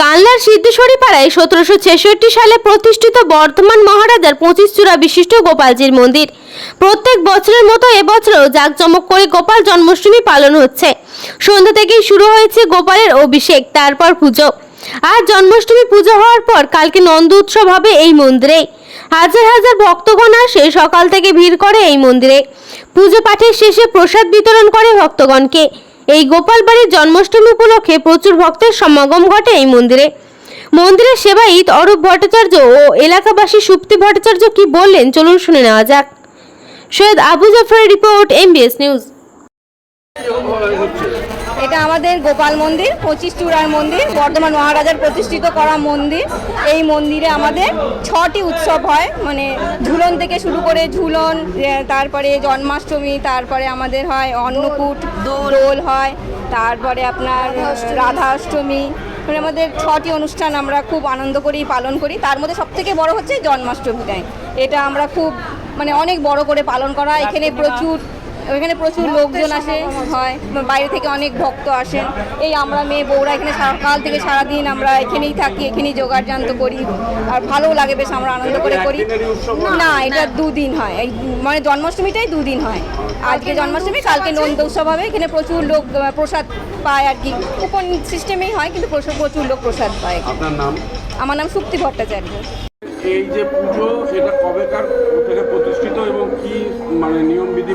কানলার সিদ্ধেশ্বরী পাড়ায় সতেরোশো ছেষট্টি সালে প্রতিষ্ঠিত বর্ধমান মহারাজার পঁচিশ চূড়া বিশিষ্ট গোপালজির মন্দির। প্রত্যেক বছরের মতো এবছরও জাঁকজমক করে গোপাল জন্মাষ্টমী পালন হচ্ছে। সন্ধ্যা থেকেই শুরু হয়েছে গোপালের অভিষেক, তারপর পুজো। আর জন্মাষ্টমী পুজো হওয়ার পর কালকে নন্দ উৎসব হবে এই মন্দিরে। হাজার হাজার ভক্তগণ আসে, সকাল থেকে ভিড় করে এই মন্দিরে। পুজো পাঠের শেষে প্রসাদ বিতরণ করে ভক্তগণকে। এই গোপাল বাড়ির জন্মাষ্টমী উপলক্ষে প্রচুর ভক্তের সমাগম ঘটে এই মন্দিরে। মন্দিরের সেবায়িত অরূপ ভট্টাচার্য ও এলাকাবাসী সুপ্তি ভট্টাচার্য কি বললেন, চলুন শুনে নেওয়া যাক। সৈয়দ আবু জাফরের রিপোর্ট এমবিএস নিউজ এটা আমাদের গোপাল মন্দির, পঁচিশ চূড়ার মন্দির, বর্ধমান মহারাজার প্রতিষ্ঠিত করা মন্দির। এই মন্দিরে আমাদের ছটি উৎসব হয় মানে ঝুলন থেকে শুরু করে ঝুলন তারপরে জন্মাষ্টমী, তারপরে আমাদের হয় অন্নকূট, দোল হয়, তারপরে আপনার রাধা অষ্টমী মানে আমাদের ছটি অনুষ্ঠান আমরা খুব আনন্দ করি পালন করি। তার মধ্যে সবথেকে বড় হচ্ছে জন্মাষ্টমীটাই এটা আমরা খুব মানে অনেক বড় করে পালন করা এখানে প্রচুর এখানে প্রচুর লোকজন আসে হয় বাইরে থেকে অনেক ভক্ত আসেন এই আমরা মেয়ে বউরা এখানে সকাল থেকে সারাদিন আমরা এখানেই থাকি এখানেই জোগাড় জান্ত করি। আর ভালো লাগে বেশ আমরা আনন্দ করে করি। না এটা দুদিন হয়। এই মানে জন্মাষ্টমীটাই দুদিন হয়। আজকে জন্মাষ্টমী কালকে নন্দ উৎসব হবে। এখানে প্রচুর লোক প্রসাদ পায় আর কি। কুপন সিস্টেমেই হয় কিন্তু প্রচুর প্রচুর লোক প্রসাদ পায়। আমার নাম সুক্তি ভট্টাচার্য। এই যে পুজো এটা কবেকার থেকে প্রতিষ্ঠিত এবং কি মানে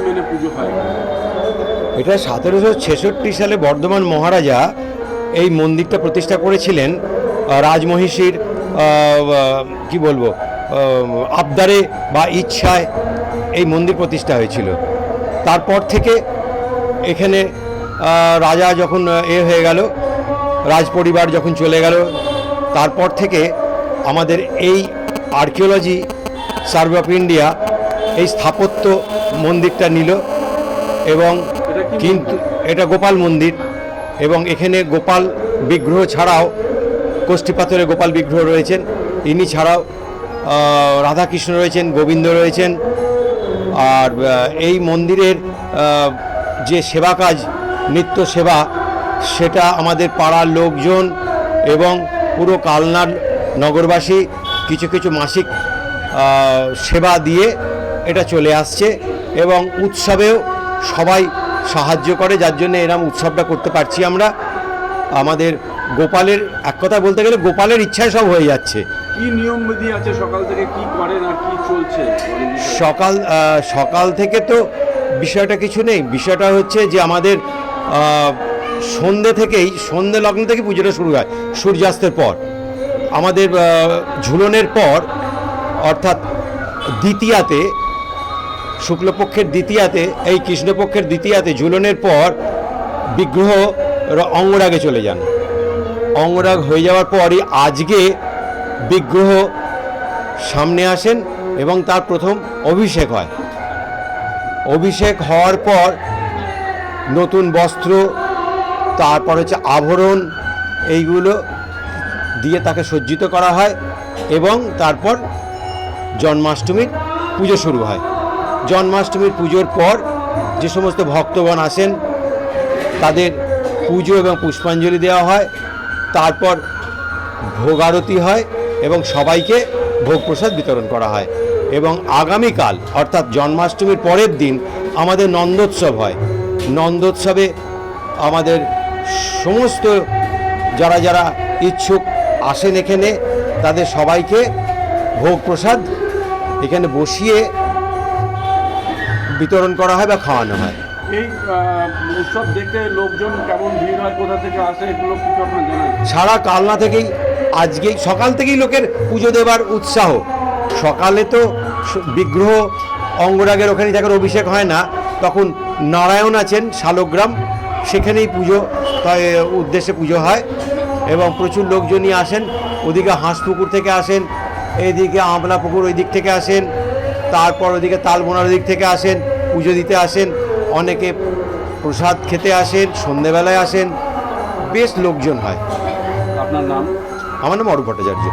মেনে পুজো হয়? এটা সতেরোশো ছেষট্টি সালে বর্ধমান মহারাজা এই মন্দিরটা প্রতিষ্ঠা করেছিলেন রাজমহিষীর কি বলব আবদারে বা ইচ্ছায় এই মন্দির প্রতিষ্ঠা হয়েছিল। তারপর থেকে এখানে রাজা যখন এ হয়ে গেল রাজ পরিবার যখন চলে গেল, তারপর থেকে আমাদের এই আর্কিওলজি সার্ভে অফ ইন্ডিয়া এই স্থাপত্য মন্দিরটা নিল এবং কিন্তু এটা গোপাল মন্দির এবং এখানে গোপাল বিগ্রহ ছাড়াও কোষ্ঠী পাথরে গোপাল বিগ্রহ রয়েছেন। ইনি ছাড়াও রাধাকৃষ্ণ রয়েছেন গোবিন্দ রয়েছেন। আর এই মন্দিরের যে সেবা কাজ নিত্য সেবা সেটা আমাদের পাড়ার লোকজন এবং পুরো কালনার নগরবাসী কিছু কিছু মাসিক সেবা দিয়ে এটা চলে আসছে এবং উৎসবেও সবাই সাহায্য করে যার জন্য এরম উৎসবটা করতে পারছি আমরা। আমাদের গোপালের এক কথা বলতে গেলে গোপালের ইচ্ছায় সব হয়ে যাচ্ছে। কি নিয়ম বিধি আছে? সকাল থেকে কি করেন আর কি চলছে? সকাল সকাল থেকে তো বিষয়টা কিছু নেই। বিষয়টা হচ্ছে যে আমাদের সন্ধে থেকেই সন্ধে লগ্ন থেকে পুজোটা শুরু হয় সূর্যাস্তের পর। আমাদের ঝুলনের পর অর্থাৎ দ্বিতীয়াতে শুক্লপক্ষের দ্বিতীয়াতে, এই কৃষ্ণপক্ষের দ্বিতীয়াতে ঝুলনের পর বিগ্রহ অঙ্গরাগে চলে যান। অঙ্গরাগ হয়ে যাওয়ার পরই আজকে বিগ্রহ সামনে আসেন এবং তার প্রথম অভিষেক হয়। অভিষেক হওয়ার পর নতুন বস্ত্র, তারপর হচ্ছে আভরণ, এইগুলো দিয়ে তাকে সজ্জিত করা হয় এবং তারপর জন্মাষ্টমীর পুজো শুরু হয়। জন্মাষ্টমীর পুজোর পর যে সমস্ত ভক্তগণ আসেন, তাদের পুজো এবং পুষ্পাঞ্জলি দেওয়া হয়। তারপর ভোগারতি হয় এবং সবাইকে ভোগ প্রসাদ বিতরণ করা হয়। এবং আগামীকাল, অর্থাৎ জন্মাষ্টমীর পরের দিন, আমাদের নন্দোৎসব হয়। নন্দোৎসবে আমাদের সমস্ত যারা যারা ইচ্ছুক আসেন এখানে, তাদের সবাইকে ভোগ প্রসাদ এখানে বসিয়ে বিতরণ করা হয় বা খাওয়ানো হয়? এই উৎসব দেখতে লোকজন কেমন ভিড় হয় কোথা থেকে আসে এগুলো কিছু আপনার জানান সারা কালনা থেকেই আজকেই সকাল থেকেই লোকের পুজো দেবার উৎসাহ। সকালে তো বিগ্রহ অঙ্গরাগের ওখানে যখন অভিষেক হয় না তখন নারায়ণ আছেন শালগ্রাম সেখানেই পুজো তাই উদ্দেশ্যে পুজো হয় এবং প্রচুর লোকজনই আসেন। ওদিকে হাঁসপুকুর থেকে আসেন এদিকে আমলা পুকুর ওই দিক থেকে আসেন। তারপর ওদিকে তালবোনার দিক থেকে আসেন পুজো দিতে আসেন অনেকে প্রসাদ খেতে আসেন সন্ধেবেলায় আসেন বেশ লোকজন হয়। আপনার নাম? আমার নাম অরূপ ভট্টাচার্য।